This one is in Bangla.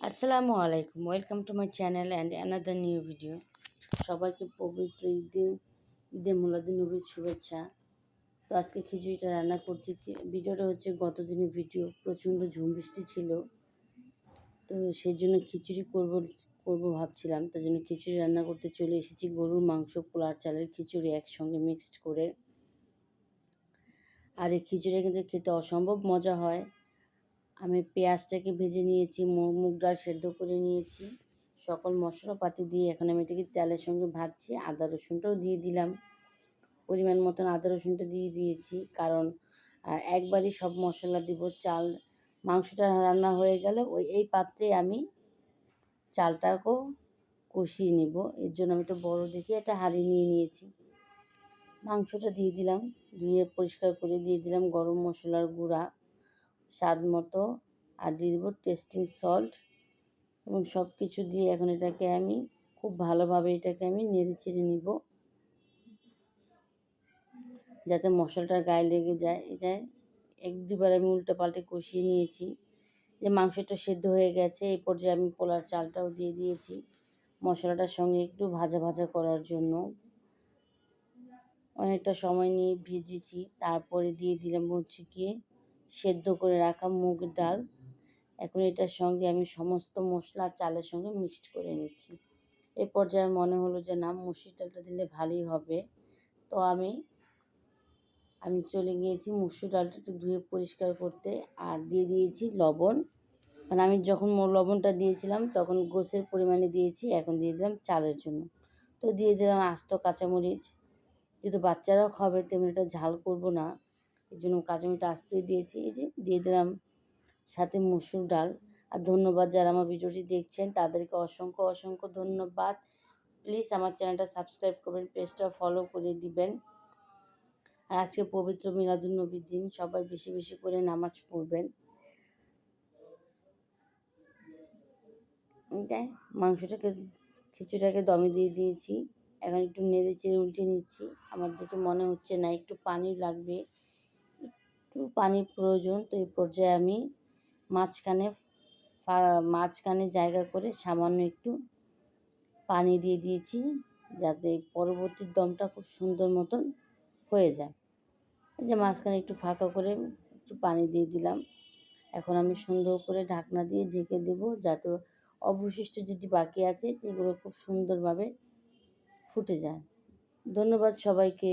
আসসালামু আলাইকুম welcome to my channel and another new video সবাইকে পবিত্র ঈদে ঈদে নবীর শুভেচ্ছা। তো আজকে খিচুড়িটা রান্না করছি। ভিডিওটা হচ্ছে গত দিনের ভিডিও, প্রচণ্ড ঝুম বৃষ্টি ছিল। তো সেই জন্য খিচুড়ি করব করব ভাবছিলাম। তার জন্য খিচুড়ি রান্না করতে চলে এসেছি। গরুর মাংস পোলার চালের খিচুড়ি একসঙ্গে মিক্সড করে। আর এই খিচুড়ি কিন্তু খেতে অসম্ভব মজা হয়। আমি পেঁয়াজটাকে ভেজে নিয়েছি মুগ ডাল সেদ্ধ করে নিয়েছি। সকল মশলাপাতি দিয়ে এখন আমি এটাকে তেলের সঙ্গে ভাজছি, আদা রসুনটাও দিয়ে দিলাম। পরিমাণ মতন আদা রসুনটা দিয়ে দিয়েছি, কারণ একবারই সব মশলা দিব, চাল, মাংসটা রান্না হয়ে গেলে ওই, এই পাত্রে আমি চালটাকেও কষিয়ে নিব। এর জন্য আমি একটা বড়ো দেখে একটা হাঁড়ি নিয়ে নিয়েছি। মাংসটা দিয়ে দিলাম, ধুয়ে পরিষ্কার করে দিয়ে দিলাম গরম মশলার গুঁড়া। স্বাদ মতো আর দিয়ে দেবো টেস্টিং সল্ট এবং সব কিছু দিয়ে এখন এটাকে আমি খুব ভালোভাবে এটাকে আমি নেড়ে চেড়ে নিব। যাতে মশলাটা গায়ে লেগে যায়। এটা এক দুবার আমি উল্টে পাল্টে কষিয়ে নিয়েছি। যে মাংসটা সেদ্ধ হয়ে গেছে, এই পর্যায়ে আমি পোলার চালটাও দিয়ে দিয়েছি মশলাটার সঙ্গে একটু ভাজা ভাজা করার জন্য। অনেকটা সময় নিয়ে ভেজেছি তারপরে দিয়ে দিলাম হচ্ছে গিয়ে সেদ্ধ করে রাখা মুগ ডাল। এখন এটার সঙ্গে আমি সমস্ত মশলা চালের সঙ্গে মিক্সড করে নিচ্ছি। এ পর্যায়ে মনে হলো যে, না, মুসুর ডালটা দিলে ভালোই হবে। তো আমি আমি চলে গিয়েছি মুসুর ডালটা একটু ধুয়ে পরিষ্কার করতে আর দিয়ে দিয়েছি লবণ। মানে আমি যখন লবণটা দিয়েছিলাম তখন গোসের পরিমাণে দিয়েছি, এখন দিয়ে দিলাম চালের জন্য। তো দিয়ে দিলাম আস্ত কাঁচামরিচ। যেহেতু বাচ্চারাও খাবে তেমন এটা ঝাল করব না। এই জন্য কাঁচামিটা আস্তই দিয়েছি। এই যে দিয়ে দিলাম সাথে মুসুর ডাল। আর ধন্যবাদ যারা আমার ভিডিওটি দেখছেন, তাদেরকে অসংখ্য অসংখ্য ধন্যবাদ। প্লিজ আমার চ্যানেলটা সাবস্ক্রাইব করবেন পেজটা ফলো করে দিবেন। আর আজকে পবিত্র মিলাদুলনবীর দিন, সবাই বেশি বেশি করে নামাজ পড়বেন। এটাই, মাংসটাকে, খিচুড়িটাকে দমে দিয়ে দিয়েছি। এখন একটু নেড়ে চেড়ে উল্টে নিচ্ছি। আমার দেখে মনে হচ্ছে না, একটু পানি লাগবে। একটু পানির প্রয়োজন। তো এই পর্যায়ে আমি মাঝখানে মাঝখানে জায়গা করে সামান্য একটু পানি দিয়ে দিয়েছি যাতে পরবর্তী দমটা খুব সুন্দর মতন হয়ে যায়। যে মাঝখানে একটু ফাঁকা করে একটু পানি দিয়ে দিলাম। এখন আমি সুন্দর করে ঢাকনা দিয়ে ঢেকে দেবো যাতে অবশিষ্ট যেটি বাকি আছে সেগুলো খুব সুন্দরভাবে ফুটে যায়। ধন্যবাদ সবাইকে।